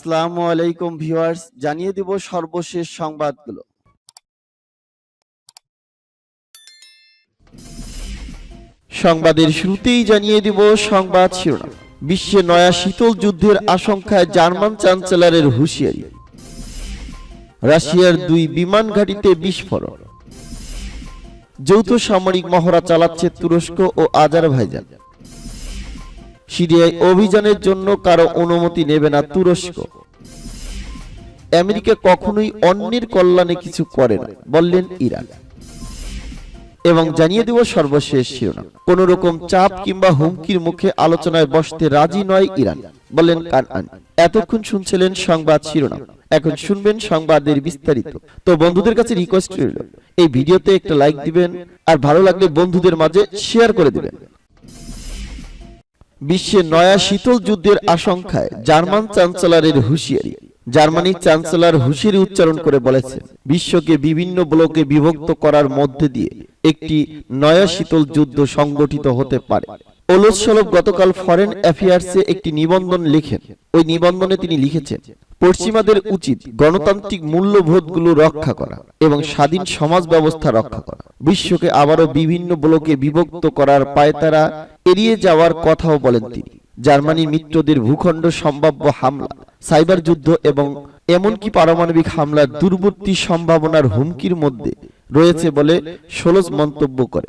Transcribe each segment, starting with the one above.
আসসালামু আলাইকুম ভিউয়ার্স, জানিয়ে দিব সর্বশেষ সংবাদগুলো। সংবাদের শুরুতেই জানিয়ে দিব সংবাদ শিরোনাম। বিশ্বে নয়া শীতল যুদ্ধের আশঙ্কায় জার্মান চ্যান্সেলরের হুঁশিয়ারি। রাশিয়ার দুই বিমান ঘাঁটিতে বিস্ফোরণ। যৌথ সামরিক মহড়া চালাচ্ছে তুরস্ক ও আজারবাইজান। সিরিয়ায় অভিযানের জন্য কারও অনুমতি নেবে না তুরস্ক। আমেরিকা কখনোই অন্যের কল্যাণে কিছু করে না, বললেন ইরান। এবং জানিয়ে দেব সর্বশেষ শিরোনাম। কোন রকম চাপ কিংবা হুমকির মুখে আলোচনায় বসতে রাজি নয় ইরান, বললেন কানআন। এতক্ষণ শুনছিলেন সংবাদ শিরোনাম। এখন শুনবেন সংবাদের বিস্তারিত। তো বন্ধুদের কাছে রিকোয়েস্ট রইল, এই ভিডিওতে একটা লাইক দিবেন, আর ভালো লাগলে বন্ধুদের মাঝে শেয়ার করে দিবেন। বিশ্বে নয়া শীতল যুদ্ধের আশঙ্কায় জার্মান চ্যান্সেলরের হুঁশিয়ারি। জার্মানির চ্যান্সেলর হুঁশিয়ারি উচ্চারণ করে বলেছেন, বিশ্বকে বিভিন্ন ব্লকে বিভক্ত করার মধ্যে দিয়ে একটি নয়া শীতল যুদ্ধ সংগঠিত হতে পারে। ওলস গতকাল ফরেন অ্যাফেয়ার্সে একটি নিবন্ধন লিখেন। ওই নিবন্ধনে তিনি লিখেছেন পশ্চিমাদের উচিত গণতান্ত্রিক মূল্যবোধগুলো রক্ষা করা এবং স্বাধীন সমাজ ব্যবস্থা রক্ষা করা। বিশ্বকে আবারও বিভিন্ন ব্লকে বিভক্ত করার পায়তারা এড়িয়ে যাওয়ার কথাও বলেন তিনি। জার্মানির মিত্রদের ভূখণ্ড সম্ভাব্য হামলা সাইবার যুদ্ধ এবং এমনকি পারমাণবিক হামলার দূরবর্তী সম্ভাবনার হুমকির মধ্যে রয়েছে বলে সোলজ মন্তব্য করে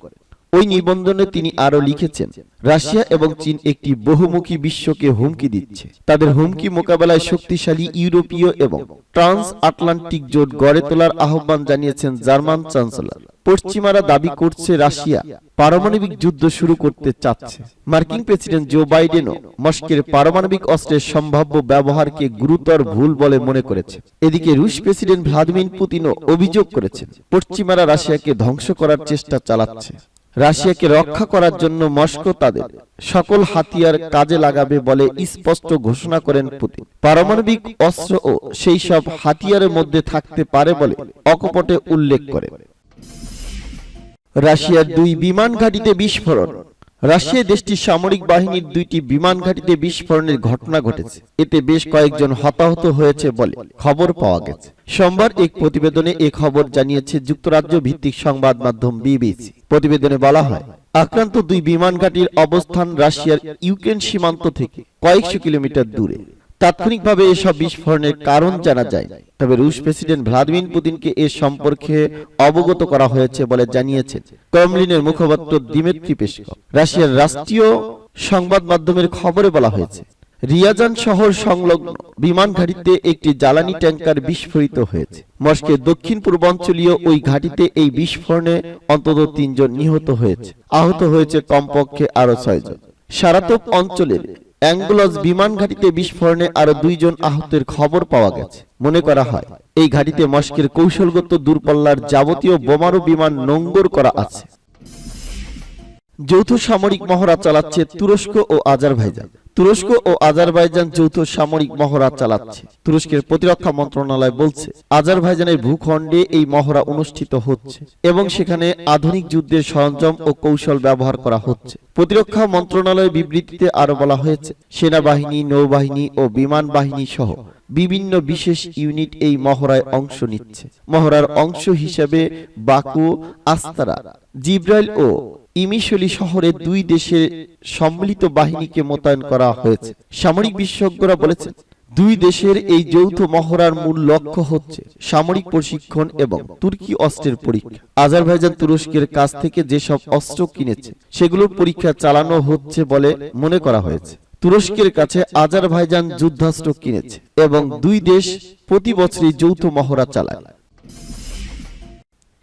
ওই নিবন্ধনে তিনি আরও লিখেছেন, রাশিয়া এবং চীন একটি বহুমুখী বিশ্বকে হুমকি দিচ্ছে। তাদের হুমকি মোকাবেলায় শক্তিশালী ইউরোপীয় এবং ট্রান্স আটলান্টিক জোট গড়ে তোলার আহ্বান জানিয়েছেন জার্মান চ্যান্সেলর। পশ্চিমারা দাবি করছে রাশিয়া পারমাণবিক যুদ্ধ শুরু করতে চাচ্ছে। মার্কিন প্রেসিডেন্ট জো বাইডেনও মস্কের পারমাণবিক অস্ত্রের সম্ভাব্য ব্যবহারকে গুরুতর ভুল বলে মনে করেছে। এদিকে রুশ প্রেসিডেন্ট ভ্লাদিমির পুতিনও অভিযোগ করেছেন, পশ্চিমারা রাশিয়াকে ধ্বংস করার চেষ্টা চালাচ্ছে। রাশিয়াকে রক্ষা করার জন্য মস্কো তাদের সকল হাতিয়ার কাজে লাগাবে বলে স্পষ্ট ঘোষণা করেন পুতিন। পারমাণবিক অস্ত্র ও সেই সব হাতিয়ারের মধ্যে থাকতে পারে বলে অকপটে উল্লেখ করেন। রাশিয়ার দুই বিমান ঘাঁটিতে বিস্ফোরণ। রাশিয়া দেশটির সামরিক বাহিনীর দুইটি বিমান ঘাঁটিতে বিস্ফোরণের ঘটনা ঘটেছে। এতে বেশ কয়েকজন হতাহত হয়েছে বলে খবর পাওয়া গেছে। সোমবার এক প্রতিবেদনে এ খবর জানিয়েছে যুক্তরাজ্য ভিত্তিক সংবাদ মাধ্যম বিবিসি। প্রতিবেদনে বলা হয়, আক্রান্ত দুই বিমান ঘাঁটির অবস্থান রাশিয়ার ইউক্রেন সীমান্ত থেকে কয়েকশো কিলোমিটার দূরে। তাৎক্ষণিকভাবে এসব বিস্ফোরণের কারণ জানা যায়। তবে রুশ প্রেসিডেন্ট ভ্লাদিমির পুতিনকে এ সম্পর্কে অবগত করা হয়েছে বলে জানিয়েছেন ক্রমলিনের মুখপাত্র দিমেত্রি পেশকভ রাশিয়ার রাষ্ট্রীয় সংবাদ মাধ্যমের খবরে বলা হয়েছে, রিয়াজান শহর সংলগ্ন বিমান ঘাঁটিতে একটি জ্বালানি ট্যাঙ্কার বিস্ফোরিত হয়েছে। মস্কের দক্ষিণ পূর্বাঞ্চলীয় ওই ঘাঁটিতে এই বিস্ফোরণে অন্তত তিনজন নিহত হয়েছে। আহত হয়েছে কমপক্ষে আরও ছয়জন। সারাতপ অঞ্চলের অ্যাঙ্গুলস বিমান ঘাটিতে বিস্ফোরণে আরও দুইজন আহতের খবর পাওয়া গেছে। মনে করা হয়, এই ঘাটিতে মস্কের কৌশলগত দূরপাল্লার যাবতীয় বোমারু বিমান নোঙ্গর করা আছে। যৌথ সামরিক মহড়া চালাচ্ছে তুরস্ক ও আজারবাইজান। তুরস্ক ও আজারবাইজান যৌথ সামরিক মহড়া চালাচ্ছে। তুরস্কের প্রতিরক্ষা মন্ত্রণালয় বলছে, আজারবাইজানের ভূখণ্ডে এই মহড়া অনুষ্ঠিত হচ্ছে এবং সেখানে আধুনিক যুদ্ধের সরঞ্জাম ও কৌশল ব্যবহার করা হচ্ছে। প্রতিরক্ষা মন্ত্রণালয়ের বিবৃতিতে আরও বলা হয়েছে, সেনাবাহিনী, নৌবাহিনী ও বিমান বাহিনী সহ বিভিন্ন বিশেষ ইউনিট এই মহড়ায় অংশ নিচ্ছে। মহড়ার অংশ হিসেবে বাকু আস্তারা জিব্রাইল ও ইমিশলি শহরে দুই দেশের সম্মিলিত বাহিনীকে মোতায়েন করা হয়েছে। সামরিক বিশেষজ্ঞরা বলেছেন দুই দেশের এই যৌথ মহড়ার মূল লক্ষ্য হচ্ছে সামরিক প্রশিক্ষণ এবং তুর্কি অস্ত্রের পরীক্ষা। আজারবাইজান তুরস্কের কাছ থেকে যেসব অস্ত্র কিনেছে সেগুলোর পরীক্ষা চালানো হচ্ছে বলে মনে করা হয়েছে। তুরস্কের কাছে আজারবাইজান যুদ্ধাস্ত্র কিনেছে এবং দুই দেশ প্রতি বছরই যৌথ মহড়া চালায়।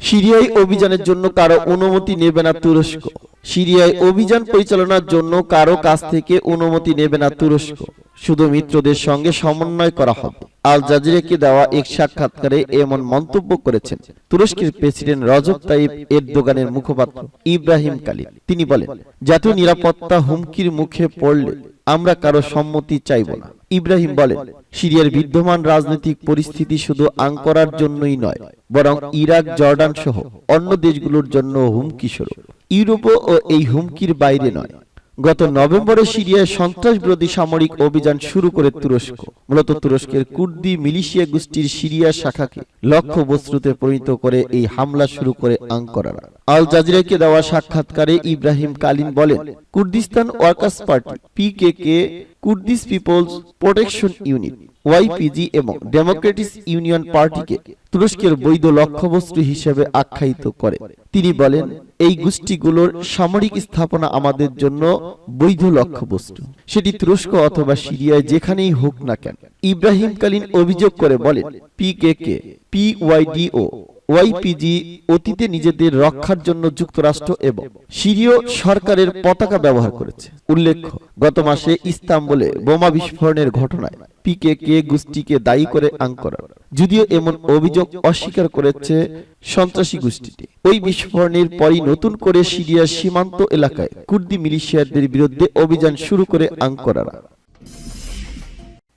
সিরিয়ায় অভিযানের জন্য কারও অনুমতি নেবে না তুরস্ক। সিরিয়ায় অভিযান পরিচালনার জন্য কারও কাছ থেকে অনুমতি নেবে না তুরস্ক। শুধু মিত্রদের সঙ্গে সমন্বয় করা হবে। আল জাজিরাকে দেওয়া এক সাক্ষাৎকারে এমন মন্তব্য করেছেন তুরস্কের প্রেসিডেন্ট রজব তাইব এর দোকানের মুখপাত্র ইব্রাহিম কালিল তিনি বলেন, জাতীয় নিরাপত্তা হুমকির মুখে পড়লে আমরা কারও সম্মতি চাইব না। ইব্রাহিম বলেন, সিরিয়ার বিদ্যমান রাজনৈতিক পরিস্থিতি শুধু আঙ্করার জন্যই নয়, বরং ইরাক, জর্ডান সহ অন্য দেশগুলোর জন্য হুমকি স্বরূপ ও এই হুমকির বাইরে নয়। গত নভেম্বরে সিরিয়ায় সন্ত্রাস বিরোধী সামরিক অভিযান শুরু করে তুরস্ক। মূলত তুরস্কের কুর্দি মিলিশিয়া গোষ্ঠীর সিরিয়া শাখাকে লক্ষ্য বস্তুতে পরিণত করে এই হামলা শুরু করে আঙ্করারা। আল জাজিরাকে দেওয়া সাক্ষাৎকারে ইব্রাহিম কালিন বলেন, Kurdistan Workers Party P K কে, Kurdish People's Protection Unit. YPG এবং ডেমোক্রেটিক ইউনিয়ন পার্টিকে তুরস্কের বৈধ লক্ষ্যবস্তু হিসেবে আখ্যায়িত করে। তিনি বলেন, এই গোষ্ঠীগুলোর সামরিক স্থাপনা আমাদের জন্য বৈধ লক্ষ্যবস্তু। সেটি তুরস্ক অথবা সিরিয়ায় যেখানেই হোক না কেন। ইব্রাহিম কালীন অভিযোগ করে বলেন পিকে কে পিওয়াইডিও ওয়াইপিজি অতীতে নিজেদের রক্ষার জন্য যুক্তরাষ্ট্র এবং সিরীয় সরকারের পতাকা ব্যবহার করেছে। উল্লেখ্য, গত মাসে ইস্তাম্বুলে বোমা বিস্ফোরণের ঘটনায় পিকেকে গোষ্ঠীকে দায়ী করে আঙ্করা। যদিও এমন অভিযোগ অস্বীকার করেছে সন্ত্রাসী গোষ্ঠীটি। ওই বিস্ফোরণের পরই নতুন করে সিরিয়ার সীমান্ত এলাকায় কুর্দি মিলিশিয়াদের বিরুদ্ধে অভিযান শুরু করে আঙ্করারা।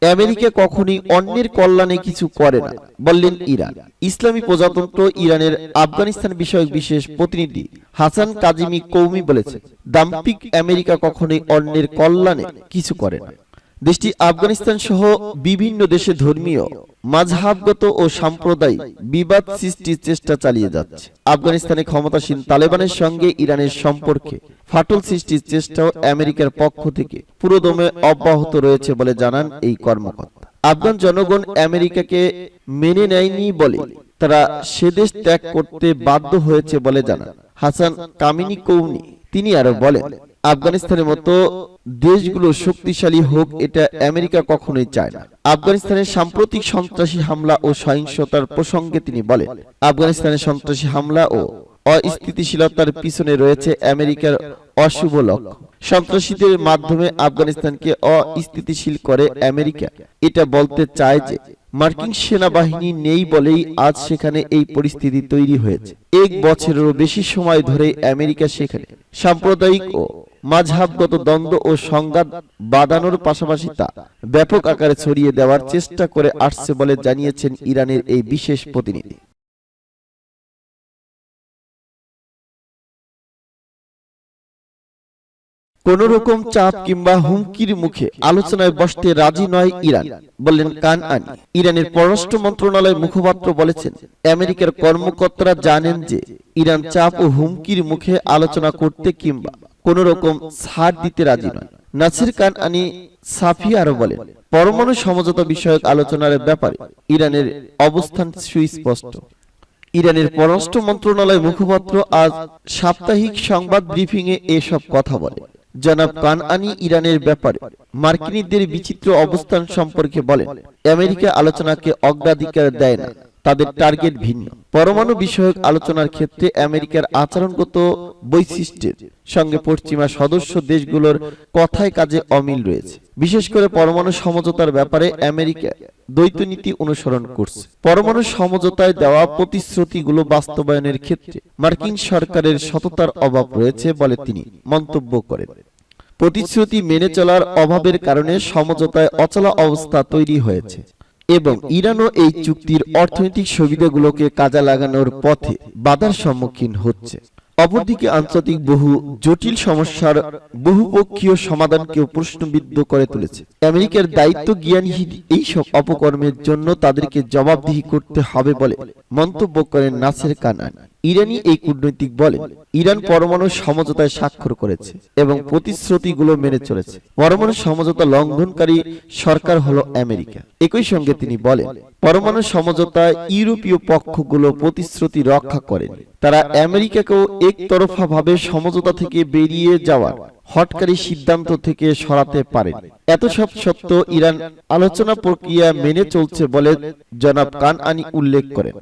আমেরিকা কখনই অন্যের কল্যাণে কিছু করে না। বললেন ইরান। ইসলামী প্রজাতন্ত্র ইরানের আফগানিস্তান বিষয়ক বিশেষ প্রতিনিধি হাসান কাজিমি কৌমি বলেছেন দাম্পিক আমেরিকা কখনোই অন্যের কল্যাণে কিছু করে না। দেশটি আফগানিস্তান সহ বিভিন্ন দেশে ধর্মীয়, মাঝহাবগত ও সাম্প্রদায়িক বিবাদ সৃষ্টির চেষ্টা চালিয়ে যাচ্ছে। আফগানিস্তানে ক্ষমতাসীন তালেবানের সঙ্গে ইরানের সম্পর্কে ফাটল সৃষ্টির চেষ্টাও আমেরিকার পক্ষ থেকে পুরোদমে অব্যাহত রয়েছে বলে জানান এই কর্মকর্তা। আফগান জনগণ আমেরিকাকে মেনে নেয়নি বলে তারা সে দেশ ত্যাগ করতে বাধ্য হয়েছে বলে জানান। হাসান কামিনী কৌনি তিনি আরও বলেন আফগানিস্তানের মতো দেশগুলো শক্তিশালী হোক এটা আমেরিকা কখনোই চায় না। আফগানিস্তানের সাম্প্রতিক সন্ত্রাসী হামলা ও সহিংসতার প্রসঙ্গে তিনি বলেন আফগানিস্তানের সন্ত্রাসী হামলা ও অস্থিতিশীলতার পিছনে রয়েছে আমেরিকার অশুভ লক্ষ্য। সন্ত্রাসীদের মাধ্যমে আফগানিস্তানকে অস্থিতিশীল করে আমেরিকা। এটা বলতে চায় যে মার্কিন সেনাবাহিনী নেই বলেই আজ সেখানে এই পরিস্থিতি তৈরি হয়েছে। এক বছরেরও বেশি সময় ধরে আমেরিকা সেখানে সাম্প্রদায়িক ও মাঝহাবগত দ্বন্দ্ব ও সংঘাত বাঁধানোর পাশাপাশি তা ব্যাপক আকারে ছড়িয়ে দেওয়ার চেষ্টা করে আসছে বলে জানিয়েছেন ইরানের এই বিশেষ প্রতিনিধি। কোন রকম চাপ কিংবা হুমকির মুখে আলোচনায় বসতে রাজি নয় ইরান, বললেন কান আনি। ইরানের পররাষ্ট্র মন্ত্রণালয় মুখপাত্র বলেছেন, আমেরিকার কর্মকর্তারা জানেন যে ইরান চাপ ও হুমকির মুখে আলোচনা করতে কিংবা কোন রকম ছাড় দিতে রাজি নয়। নাসির কান আনি সাফি আরও বলেন পরমাণু সমঝোতা বিষয়ক আলোচনার ব্যাপারে ইরানের অবস্থান সুস্পষ্ট। ইরানের পররাষ্ট্র মন্ত্রণালয় মুখপাত্র আজ সাপ্তাহিক সংবাদ ব্রিফিংয়ে এসব কথা বলে জনাব কানআনি ইরানের ব্যাপারে মার্কিনীদের বিচিত্র অবস্থান সম্পর্কে বলেন। আমেরিকা আলোচনাকে অগ্রাধিকার দেয় না। তাদের টার্গেট ভিন্ন। পরমাণু বিষয়ক আলোচনার ক্ষেত্রে আমেরিকার আচরণগত বৈশিষ্ট্যের সঙ্গে পশ্চিমা সদস্য দেশগুলোর কথায় কাজে অমিল রয়েছে। বিশেষ করে পরমাণু সমঝোতার ব্যাপারে আমেরিকা দ্বৈত নীতি অনুসরণ করছে। পরমাণু সমঝোতায় দেওয়া প্রতিশ্রুতিগুলো বাস্তবায়নের ক্ষেত্রে মার্কিন সরকারের সততার অভাব রয়েছে বলে তিনি মন্তব্য করেন। প্রতিশ্রুতি মেনে চলার অভাবের কারণে সমঝোতায় অচলা অবস্থা তৈরি হয়েছে। এবং ইরানও এই চুক্তির অর্থনৈতিক সুবিধাগুলোকে কাজে লাগানোর পথে বাধার সম্মুখীন হচ্ছে। অপরদিকে আন্তর্জাতিক বহু জটিল সমস্যার বহুপক্ষীয় সমাধানকেও প্রশ্নবিদ্ধ করে তুলেছে। আমেরিকার দায়িত্ব জ্ঞানহীন এই সব অপকর্মের জন্য তাদেরকে জবাবদিহি করতে হবে বলে মন্তব্য করেন নাসের কানান। ইরানি এই কূটনৈতিক বলেন ইরান পরমাণু সমঝোতায় স্বাক্ষর করেছে এবং প্রতিশ্রুতিগুলো মেনে চলেছে। পরমাণু সমঝোতা লঙ্ঘনকারী সরকার হলো আমেরিকা। একই সঙ্গে তিনি বলেন, পরমাণু সমঝোতায় ইউরোপীয় পক্ষগুলো প্রতিশ্রুতি রক্ষা করেনি। তারা আমেরিকাকেও একতরফা ভাবে সমঝোতা থেকে বেরিয়ে যাওয়ার হটকারী সিদ্ধান্ত থেকে সরাতে পারে এত সব সত্ত্বেও ইরান আলোচনা প্রক্রিয়া মেনে চলছে বলে জনাব কান আনি উল্লেখ করেন।